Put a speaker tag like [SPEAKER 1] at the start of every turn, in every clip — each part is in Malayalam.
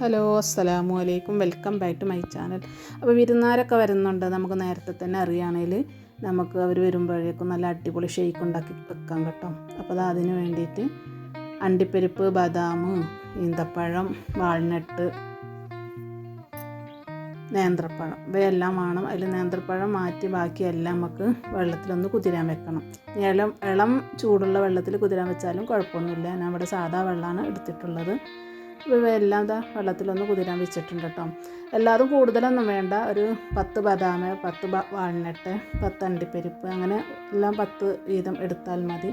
[SPEAKER 1] ഹലോ അസ്സലാമു അലൈക്കും. Welcome back to my channel. അപ്പോൾ വിരുന്നാരൊക്കെ വരുന്നുണ്ട്. നമുക്ക് നേരത്തെ തന്നെ അറിയുകയാണെങ്കിൽ നമുക്ക് അവർ വരുമ്പോഴേക്കും നല്ല അടിപൊളി ഷെയ്ക്ക് ഉണ്ടാക്കി വെക്കാം കേട്ടോ. അപ്പോൾ അത് അതിന് വേണ്ടിയിട്ട് അണ്ടിപ്പരിപ്പ് ബദാം ഈന്തപ്പഴം വാൾനട്ട് നേന്ത്രപ്പഴം. ഇവയെല്ലാം വേണം. അതിൽ നേന്ത്രപ്പഴം മാറ്റി ബാക്കിയെല്ലാം നമുക്ക് വെള്ളത്തിലൊന്ന് കുതിരാൻ വെക്കണം. ഇളം ഇളം ചൂടുള്ള വെള്ളത്തിൽ കുതിരാൻ വെച്ചാലും കുഴപ്പമൊന്നുമില്ല. ഞാൻ ഇവിടെ സാധാ വെള്ളമാണ് എടുത്തിട്ടുള്ളത്. ഇവയെല്ലാം ഇതാ വെള്ളത്തിലൊന്ന് കുതിരാൻ വെച്ചിട്ടുണ്ട് കേട്ടോ. എല്ലാതും കൂടുതലൊന്നും വേണ്ട. ഒരു പത്ത് ബദാം പത്ത് വാൾനട്ട് പത്ത് അണ്ടിപ്പരിപ്പ് അങ്ങനെ എല്ലാം പത്ത് വീതം എടുത്താൽ മതി.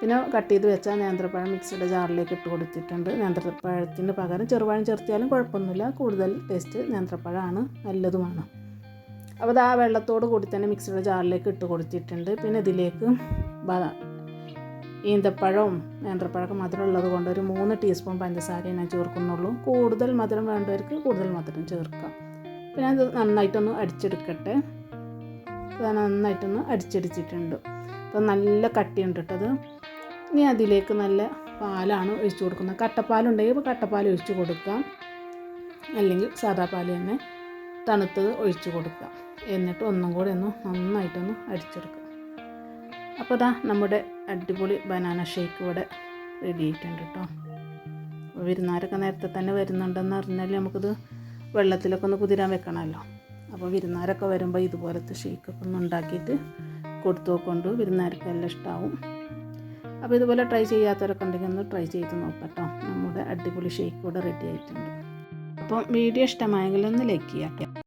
[SPEAKER 1] പിന്നെ കട്ട് ചെയ്ത് വെച്ചാൽ നേന്ത്രപ്പഴം മിക്സിയുടെ ജാറിലേക്ക് ഇട്ട് കൊടുത്തിട്ടുണ്ട്. നേന്ത്രപ്പഴത്തിന് പകരം ചെറുപഴം ചേർത്തിയാലും കുഴപ്പമൊന്നുമില്ല. കൂടുതൽ ടേസ്റ്റ് നേന്ത്രപ്പഴമാണ് നല്ലതുമാണ്. അപ്പോൾ അത് ആ വെള്ളത്തോട് കൂടി തന്നെ മിക്സിയുടെ ജാറിലേക്ക് ഇട്ട് കൊടുത്തിട്ടുണ്ട്. പിന്നെ ഇതിലേക്ക് ഈന്തപ്പഴവും നേന്ത്രപ്പഴമൊക്കെ മധുരം ഉള്ളത് കൊണ്ട് ഒരു മൂന്ന് ടീസ്പൂൺ പഞ്ചസാരയെ ഞാൻ ചേർക്കുന്നുള്ളൂ. കൂടുതൽ മധുരം വേണ്ടവർക്ക് കൂടുതൽ മധുരം ചേർക്കാം. പിന്നെ അത് നന്നായിട്ടൊന്ന് അടിച്ചെടുക്കട്ടെ. അത് നന്നായിട്ടൊന്ന് അടിച്ചെടുത്തിട്ടുണ്ട് അപ്പോൾ നല്ല കട്ടിയുണ്ട് കേട്ടത് ഇനി അതിലേക്ക് നല്ല പാലാണ് ഒഴിച്ചു കൊടുക്കുന്നത്. കട്ടപ്പാലുണ്ടെങ്കിൽ ഇപ്പോൾ കട്ടപ്പാൽ ഒഴിച്ചു കൊടുക്കാം. അല്ലെങ്കിൽ സാദാ പാൽ തന്നെ തണുത്തത് ഒഴിച്ചു കൊടുക്കാം. എന്നിട്ട് ഒന്നും കൂടെ ഒന്ന് നന്നായിട്ടൊന്ന് അടിച്ചെടുക്കാം. അപ്പോൾ ഇതാ നമ്മുടെ അടിപൊളി ബനാന ഷേക്ക് ഇവിടെ റെഡി ആയിട്ടുണ്ട് കേട്ടോ വിരുന്നാരൊക്കെ നേരത്തെ തന്നെ വരുന്നുണ്ടെന്ന് അറിഞ്ഞാൽ നമുക്കിത് വെള്ളത്തിലൊക്കെ ഒന്ന് കുതിരാൻ വെക്കണമല്ലോ. അപ്പോൾ വിരുന്നാരൊക്കെ വരുമ്പോൾ ഇതുപോലത്തെ ഷേക്കൊക്കെ ഒന്ന് ഉണ്ടാക്കിയിട്ട് കൊടുത്തു നോക്കൊണ്ട് വിരുന്നാർക്ക് എല്ലാം ഇഷ്ടമാവും അപ്പോൾ ഇതുപോലെ ട്രൈ ചെയ്യാത്തവരൊക്കെ ഉണ്ടെങ്കിൽ ഒന്ന് ട്രൈ ചെയ്ത് നോക്കട്ടോ നമ്മുടെ അടിപൊളി ഷേക്ക് ഇവിടെ റെഡി ആയിട്ടുണ്ട്. അപ്പോൾ വീഡിയോ ഇഷ്ടമായെങ്കിൽ ഒന്ന് ലൈക്ക് ചെയ്യാം